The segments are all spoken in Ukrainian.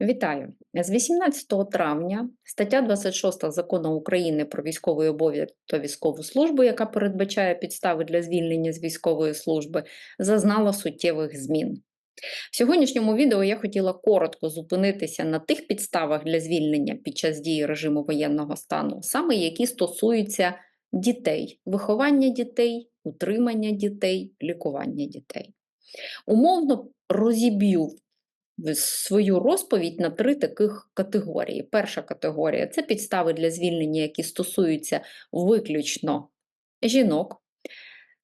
Вітаю! З 18 травня стаття 26 Закону України про військовий обов'язок та військову службу, яка передбачає підстави для звільнення з військової служби, зазнала суттєвих змін. В сьогоднішньому відео я хотіла коротко зупинитися на тих підставах для звільнення під час дії режиму воєнного стану, саме які стосуються дітей, виховання дітей, утримання дітей, лікування дітей. Умовно розіб'ю свою розповідь на три таких категорії. Перша категорія це підстави для звільнення, які стосуються виключно жінок.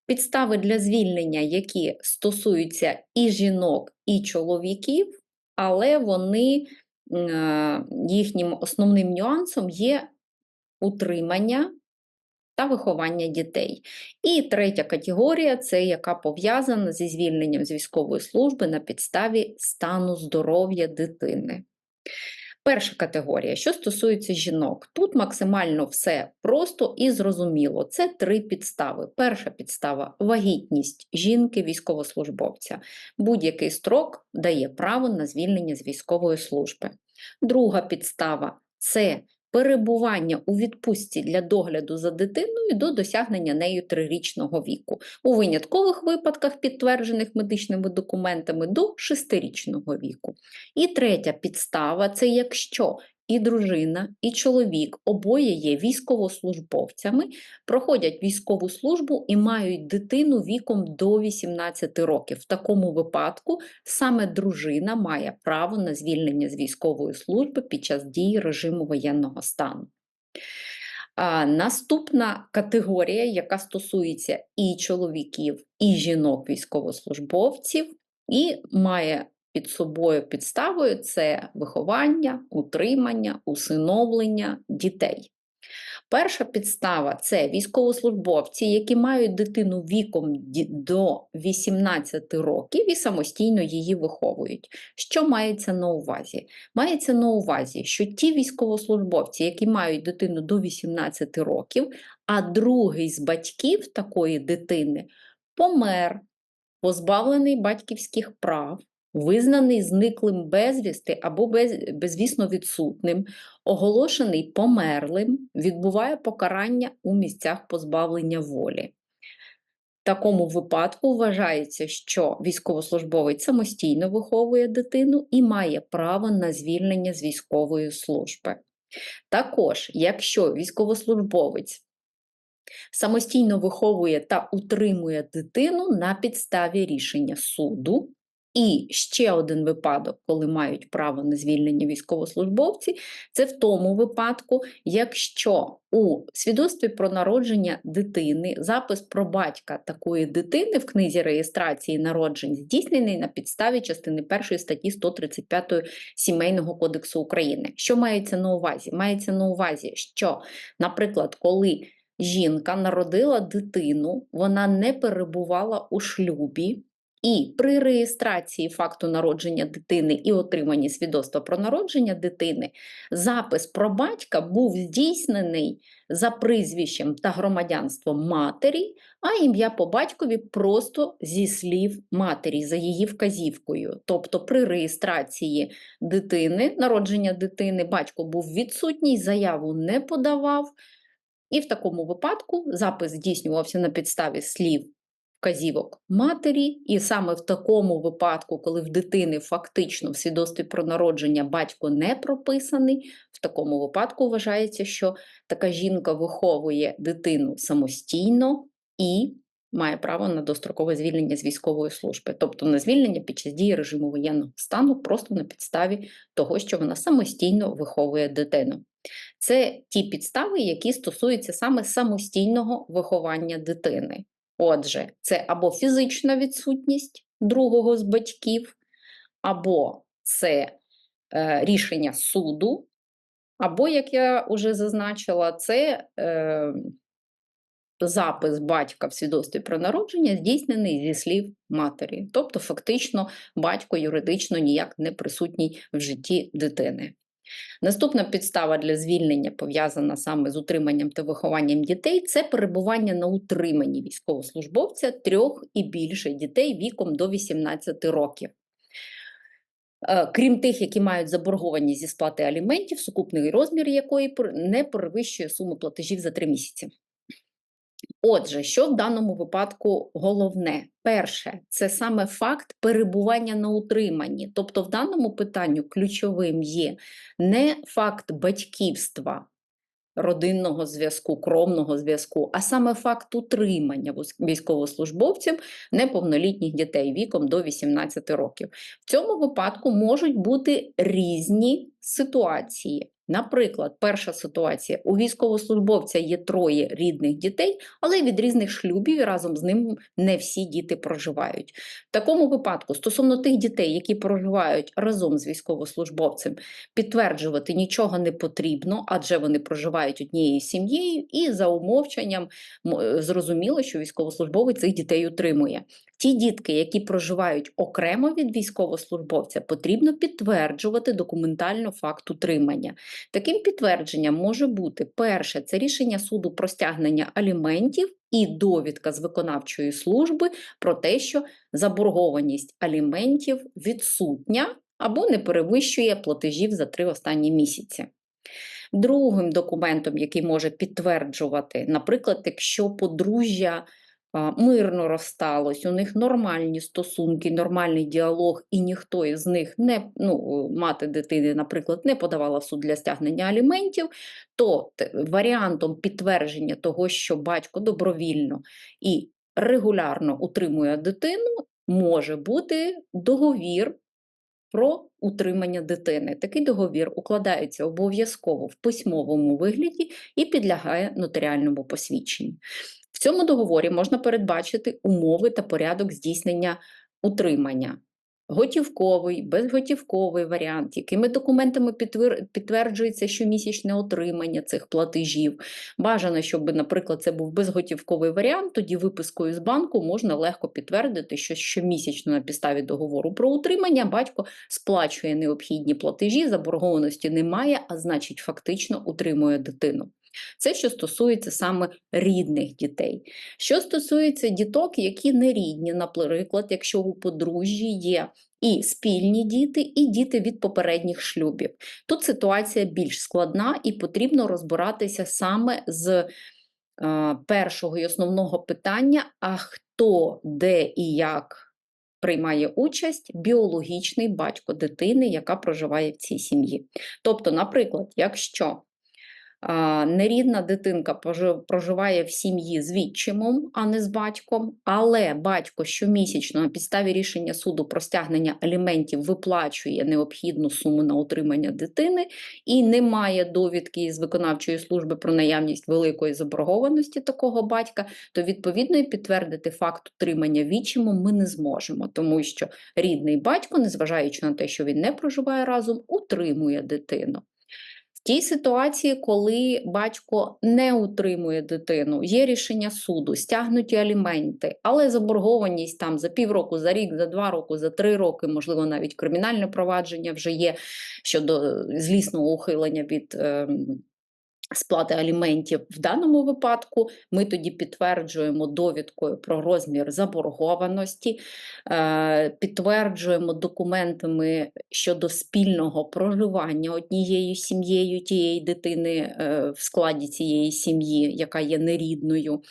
Підстави для звільнення, які стосуються і жінок, і чоловіків, але вони е, їхнім основним нюансом є утримання та виховання дітей. І третя категорія це яка пов'язана зі звільненням з військової служби на підставі стану здоров'я дитини. Перша категорія, що стосується жінок, тут максимально все просто і зрозуміло. Це три підстави. Перша підстава вагітність жінки, військовослужбовця. Будь-який строк дає право на звільнення з військової служби. Друга підстава це перебування у відпустці для догляду за дитиною до досягнення нею трирічного віку. У виняткових випадках, підтверджених медичними документами, до шестирічного віку. І третя підстава це якщо і дружина, і чоловік обоє є військовослужбовцями, проходять військову службу і мають дитину віком до 18 років. В такому випадку саме дружина має право на звільнення з військової служби під час дії режиму воєнного стану. А, наступна категорія, яка стосується і чоловіків, і жінок військовослужбовців, і має під собою підставою це виховання, утримання, усиновлення дітей. Перша підстава це військовослужбовці, які мають дитину віком до 18 років і самостійно її виховують. Що мається на увазі? Мається на увазі, що ті військовослужбовці, які мають дитину до 18 років, а другий з батьків такої дитини помер, позбавлений батьківських прав, визнаний зниклим безвісти або без, безвісно відсутнім, оголошений померлим, відбуває покарання у місцях позбавлення волі. В такому випадку вважається, що військовослужбовець самостійно виховує дитину і має право на звільнення з військової служби. Також, якщо військовослужбовець самостійно виховує та утримує дитину на підставі рішення суду. І ще один випадок, коли мають право на звільнення військовослужбовці, це в тому випадку, якщо у свідоцтві про народження дитини запис про батька такої дитини в книзі реєстрації народжень здійснений на підставі частини 1 статті 135 Сімейного кодексу України. Що мається на увазі? Мається на увазі, що, наприклад, коли жінка народила дитину, вона не перебувала у шлюбі. І при реєстрації факту народження дитини і отриманні свідоцтва про народження дитини запис про батька був здійснений за прізвищем та громадянством матері, а ім'я по батькові просто зі слів матері, за її вказівкою. Тобто при реєстрації дитини, народження дитини, батько був відсутній, заяву не подавав, і в такому випадку запис здійснювався на підставі слів вказівок матері, і саме в такому випадку, коли в дитини фактично в свідоцтві про народження батько не прописаний, в такому випадку вважається, що така жінка виховує дитину самостійно і має право на дострокове звільнення з військової служби, тобто на звільнення під час дії режиму воєнного стану просто на підставі того, що вона самостійно виховує дитину. Це ті підстави, які стосуються саме самостійного виховання дитини. Отже, це або фізична відсутність другого з батьків, або це е, рішення суду, або, як я вже зазначила, це е, запис батька в свідоцтві про народження здійснений зі слів матері. Тобто, фактично, батько юридично ніяк не присутній в житті дитини. Наступна підстава для звільнення, пов'язана саме з утриманням та вихованням дітей, це перебування на утриманні військовослужбовця трьох і більше дітей віком до 18 років. е, крім тих, які мають заборгованість зі сплати аліментів, сукупний розмір якої не перевищує суму платежів за три місяці. Отже, що в даному випадку головне? Перше, це саме факт перебування на утриманні. Тобто, в даному питанню ключовим є не факт батьківства, родинного зв'язку, кровного зв'язку, а саме факт утримання військовослужбовців неповнолітніх дітей віком до 18 років. В цьому випадку можуть бути різні ситуації. Наприклад, перша ситуація: у військовослужбовця є троє рідних дітей, але від різних шлюбів разом з ним не всі діти проживають. В такому випадку, стосовно тих дітей, які проживають разом з військовослужбовцем, підтверджувати нічого не потрібно, адже вони проживають однією сім'єю, і за умовчанням зрозуміло, що військовослужбовець цих дітей утримує. Ті дітки, які проживають окремо від військовослужбовця, потрібно підтверджувати документально факт утримання. Таким підтвердженням може бути перше це рішення суду про стягнення аліментів і довідка з виконавчої служби про те, що заборгованість аліментів відсутня або не перевищує платежів за три останні місяці. Другим документом, який може підтверджувати, наприклад, якщо подружжя мирно розсталось, у них нормальні стосунки, нормальний діалог, і ніхто із них не ну, мати дитини, наприклад, не подавала в суд для стягнення аліментів, то варіантом підтвердження того, що батько добровільно і регулярно утримує дитину, може бути договір про утримання дитини. Такий договір укладається обов'язково в письмовому вигляді і підлягає нотаріальному посвідченню. В цьому договорі можна передбачити умови та порядок здійснення утримання. Готівковий, безготівковий варіант, якими документами підтверджується щомісячне отримання цих платежів. Бажано, щоб, наприклад, це був безготівковий варіант, тоді випискою з банку можна легко підтвердити, що щомісячно на підставі договору про утримання батько сплачує необхідні платежі, заборгованості немає, а значить, фактично утримує дитину. Це що стосується саме рідних дітей. Що стосується діток, які не рідні, наприклад, якщо у подружжі є і спільні діти, і діти від попередніх шлюбів. Тут ситуація більш складна і потрібно розбиратися саме з е, першого і основного питання: а хто, де і як приймає участь біологічний батько дитини, яка проживає в цій сім'ї. Тобто, наприклад, якщо Нерідна дитинка проживає в сім'ї з відчимом, а не з батьком, але батько щомісячно на підставі рішення суду про стягнення аліментів виплачує необхідну суму на утримання дитини і немає довідки з виконавчої служби про наявність великої заборгованості такого батька, то відповідно і підтвердити факт утримання відчимом ми не зможемо, тому що рідний батько, незважаючи на те, що він не проживає разом, утримує дитину. Тій ситуації, коли батько не утримує дитину, є рішення суду, стягнуті аліменти, але заборгованість там за півроку, за рік, за два роки, за три роки, можливо, навіть кримінальне провадження вже є щодо е, злісного ухилення від. ем, Сплати аліментів в даному випадку. Ми тоді підтверджуємо довідкою про розмір заборгованості, е, підтверджуємо документами щодо спільного проживання однією сім'єю тієї дитини е, в складі цієї сім'ї, яка є нерідною,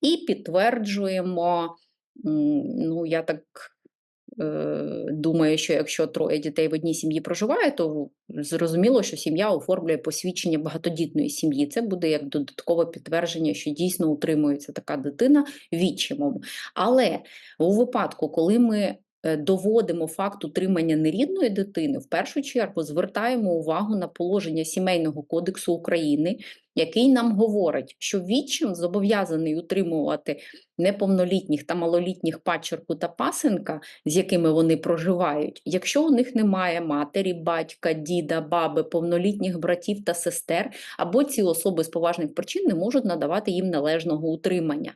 і підтверджуємо, ну я так е, думаю, що якщо троє дітей в одній сім'ї проживає, то зрозуміло, що сім'я оформлює посвідчення багатодітної сім'ї. Це буде як додаткове підтвердження, що дійсно утримується така дитина відчимом. Але у випадку, коли ми е, доводимо факт утримання нерідної дитини, в першу чергу звертаємо увагу на положення Сімейного кодексу України, який нам говорить, що відчим зобов'язаний утримувати неповнолітніх та малолітніх падчерку та пасенка, з якими вони проживають, якщо у них немає матері, батька, діда, баби, повнолітніх братів та сестер, або ці особи з поважних причин не можуть надавати їм належного утримання.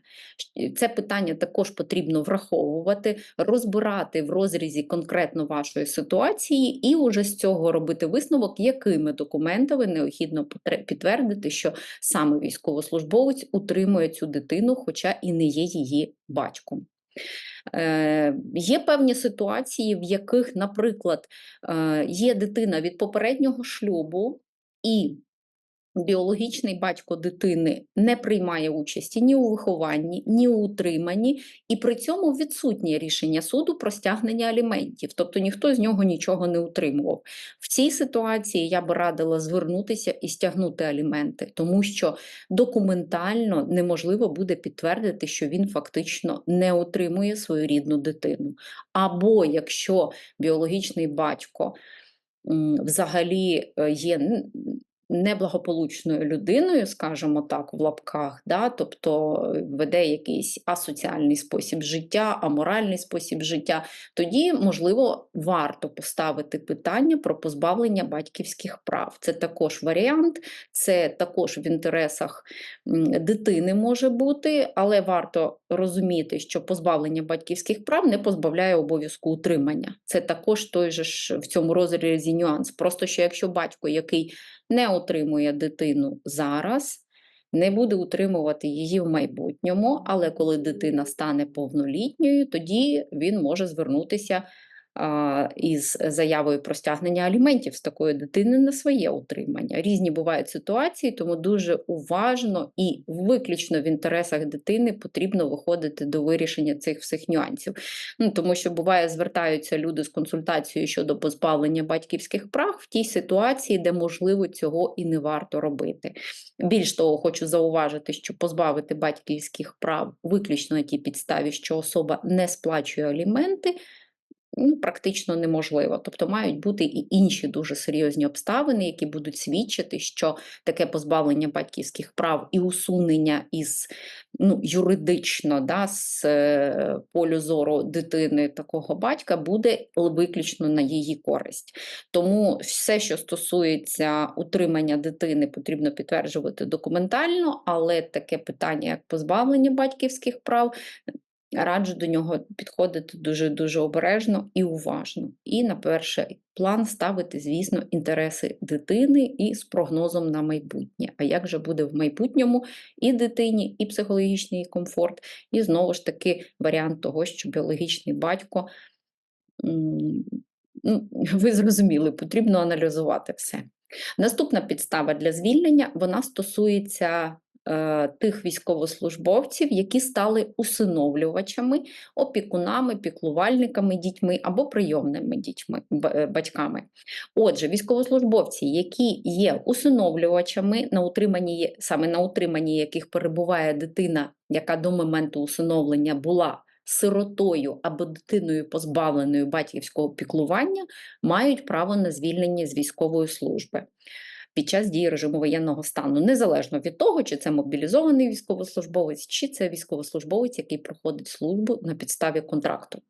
Це питання також потрібно враховувати, розбирати в розрізі конкретно вашої ситуації, і уже з цього робити висновок, якими документами необхідно підтвердити, що саме військовослужбовець утримує цю дитину, хоча і не є її батьком. Е, Є певні ситуації, в яких, наприклад, е, є дитина від попереднього шлюбу, і біологічний батько дитини не приймає участі ні у вихованні, ні у утриманні, і при цьому відсутнє рішення суду про стягнення аліментів, тобто ніхто з нього нічого не утримував. В цій ситуації я би радила звернутися і стягнути аліменти, тому що документально неможливо буде підтвердити, що він фактично не утримує свою рідну дитину. Або якщо біологічний батько взагалі е, є неблагополучною людиною, скажімо так, в лапках, да? тобто е, веде якийсь асоціальний спосіб життя, аморальний спосіб життя, тоді, можливо, варто поставити питання про позбавлення батьківських прав. Це також варіант, це також в інтересах дитини може бути, але варто розуміти, що позбавлення батьківських прав не позбавляє обов'язку утримання. Це також той же ж в цьому розрізі нюанс. Просто що якщо батько, який не отримує дитину зараз, не буде утримувати її в майбутньому, але коли дитина стане повнолітньою, тоді він може звернутися із заявою про стягнення аліментів з такої дитини на своє утримання. Різні бувають ситуації, тому дуже уважно і виключно в інтересах дитини потрібно виходити до вирішення цих всіх нюансів. Ну, тому що буває, звертаються люди з консультацією щодо позбавлення батьківських прав в тій ситуації, де можливо цього і не варто робити. Більш того, хочу зауважити, що позбавити батьківських прав виключно на тій підставі, що особа не сплачує аліменти. Ну, практично неможливо. Тобто мають бути і інші дуже серйозні обставини, які будуть свідчити, що таке позбавлення батьківських прав і усунення із ну, юридично да, з е, полю зору дитини такого батька буде виключно на її користь. Тому все, що стосується утримання дитини, потрібно підтверджувати документально, але таке питання, як позбавлення батьківських прав, раджу до нього підходити дуже дуже обережно і уважно. І на перший план ставити, звісно, інтереси дитини і з прогнозом на майбутнє. А як же буде в майбутньому і дитині, і психологічний комфорт, і знову ж таки варіант того, що біологічний батько. Ну, ви зрозуміли, потрібно аналізувати все. Наступна підстава для звільнення вона стосується тих військовослужбовців, які стали усиновлювачами, опікунами, піклувальниками дітьми або прийомними дітьми, е, батьками. Отже, військовослужбовці, які є усиновлювачами, на утриманні, саме на утриманні яких перебуває дитина, яка до моменту усиновлення була сиротою або дитиною позбавленою батьківського піклування, мають право на звільнення з військової служби під час дії режиму воєнного стану, незалежно від того, чи це мобілізований військовослужбовець, чи це військовослужбовець, який проходить службу на підставі контракту.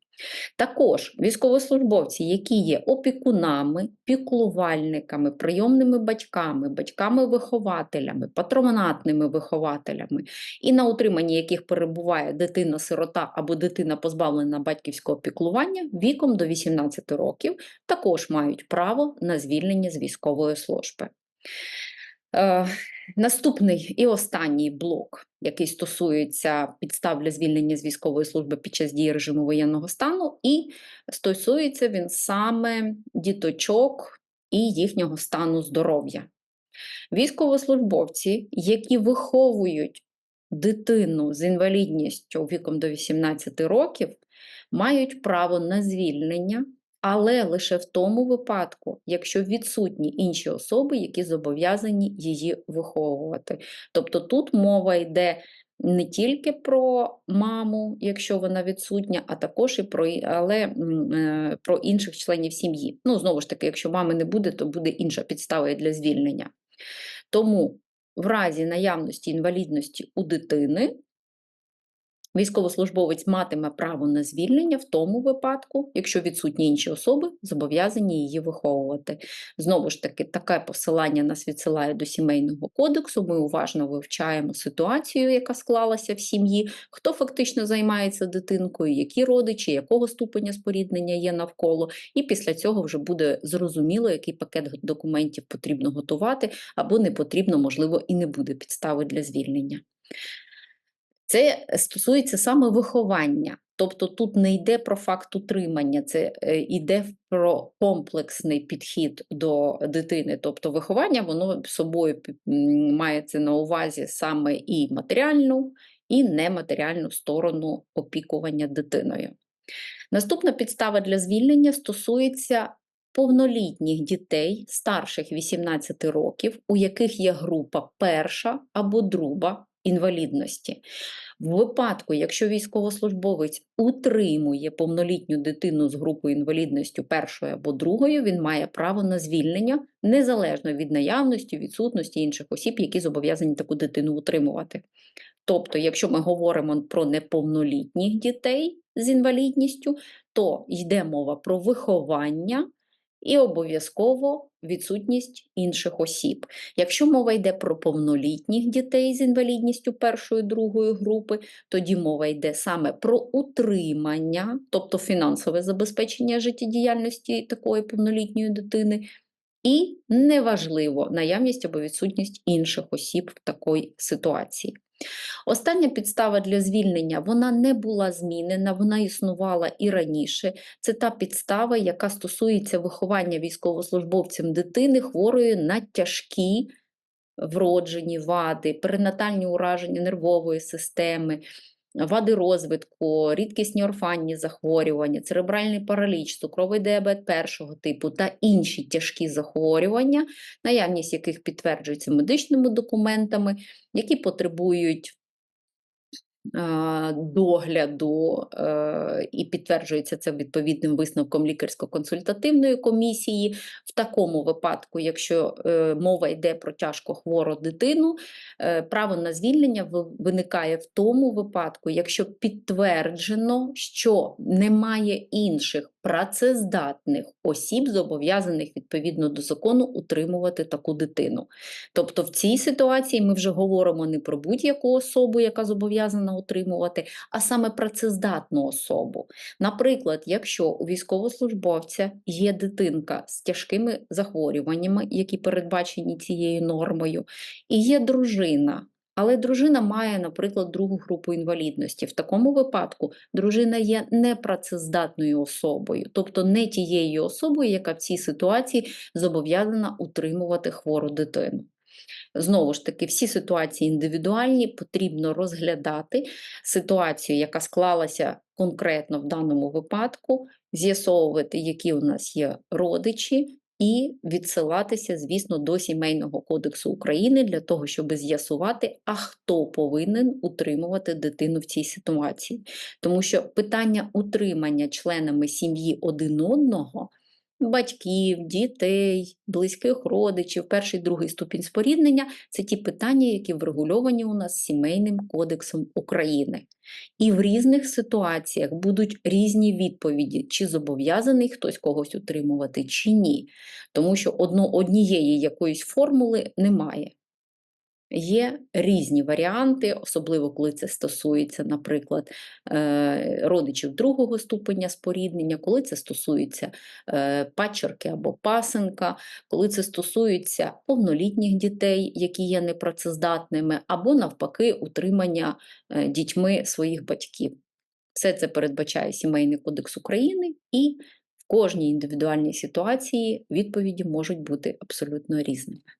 Також військовослужбовці, які є опікунами, піклувальниками, прийомними батьками, батьками-вихователями, патронатними вихователями, і на утриманні яких перебуває дитина-сирота або дитина позбавлена батьківського піклування віком до 18 років, також мають право на звільнення з військової служби. Е, Наступний і останній блок, який стосується підстав для звільнення з військової служби під час дії режиму воєнного стану, і стосується він саме діточок і їхнього стану здоров'я. Військовослужбовці, які виховують дитину з інвалідністю віком до 18 років, мають право на звільнення, але лише в тому випадку, якщо відсутні інші особи, які зобов'язані її виховувати. Тобто тут мова йде не тільки про маму, якщо вона відсутня, а також і про, але, е, про інших членів сім'ї. Ну, знову ж таки, якщо мами не буде, то буде інша підстава для звільнення. Тому в разі наявності інвалідності у дитини Військовослужбовець матиме право на звільнення в тому випадку, якщо відсутні інші особи, зобов'язані її виховувати. Знову ж таки, таке посилання нас відсилає до сімейного кодексу. Ми уважно вивчаємо ситуацію, яка склалася в сім'ї, хто фактично займається дитинкою, які родичі, якого ступеня споріднення є навколо. І після цього вже буде зрозуміло, який пакет документів потрібно готувати, або не потрібно, можливо, і не буде підстави для звільнення. Це стосується саме виховання. Тобто тут не йде про факт утримання, це е, йде про комплексний підхід до дитини. Тобто виховання воно собою мається на увазі саме і матеріальну, і нематеріальну сторону опікування дитиною. Наступна підстава для звільнення стосується повнолітніх дітей старших 18 років, у яких є група перша або друга інвалідності. В випадку, якщо військовослужбовець утримує повнолітню дитину з групою інвалідністю першою або другою, він має право на звільнення незалежно від наявності, відсутності інших осіб, які зобов'язані таку дитину утримувати. Тобто, якщо ми говоримо про неповнолітніх дітей з інвалідністю, то йде мова про виховання і обов'язково відсутність інших осіб. Якщо мова йде про повнолітніх дітей з інвалідністю першої другої групи, тоді мова йде саме про утримання, тобто фінансове забезпечення життєдіяльності такої повнолітньої дитини. І неважливо наявність або відсутність інших осіб в такій ситуації. Остання підстава для звільнення вона не була змінена, вона існувала і раніше. Це та підстава, яка стосується виховання військовослужбовцям дитини хворої на тяжкі вроджені вади, перинатальні ураження нервової системи, вади розвитку, рідкісні орфанні захворювання, церебральний параліч, цукровий діабет першого типу та інші тяжкі захворювання, наявність яких підтверджується медичними документами, які потребують догляду е, і підтверджується це відповідним висновком лікарсько-консультативної комісії. В такому випадку, якщо е, мова йде про тяжко хвору дитину, е, право на звільнення виникає в тому випадку, якщо підтверджено, що немає інших працездатних осіб, зобов'язаних відповідно до закону утримувати таку дитину. Тобто в цій ситуації ми вже говоримо не про будь-яку особу, яка зобов'язана утримувати, а саме працездатну особу. Наприклад, якщо у військовослужбовця є дитинка з тяжкими захворюваннями, які передбачені цією нормою, і є дружина. Але дружина має, наприклад, другу групу інвалідності. В такому випадку дружина є непрацездатною особою, тобто не тією особою, яка в цій ситуації зобов'язана утримувати хвору дитину. Знову ж таки, всі ситуації індивідуальні, потрібно розглядати ситуацію, яка склалася конкретно в даному випадку, з'ясовувати, які у нас є родичі, і відсилатися, звісно, до Сімейного кодексу України для того, щоб з'ясувати, а хто повинен утримувати дитину в цій ситуації. Тому що питання утримання членами сім'ї один одного батьків, дітей, близьких родичів, перший другий ступінь споріднення це ті питання, які врегульовані у нас Сімейним кодексом України. І в різних ситуаціях будуть різні відповіді, чи зобов'язаний хтось когось утримувати, чи ні. Тому що одно, однієї якоїсь формули немає. Є різні варіанти, особливо коли це стосується, наприклад, е, родичів другого ступеня споріднення, коли це стосується е, падчерки або пасенка, коли це стосується повнолітніх дітей, які є непрацездатними, або навпаки, утримання е, дітьми своїх батьків. Все це передбачає Сімейний кодекс України, і в кожній індивідуальній ситуації відповіді можуть бути абсолютно різними.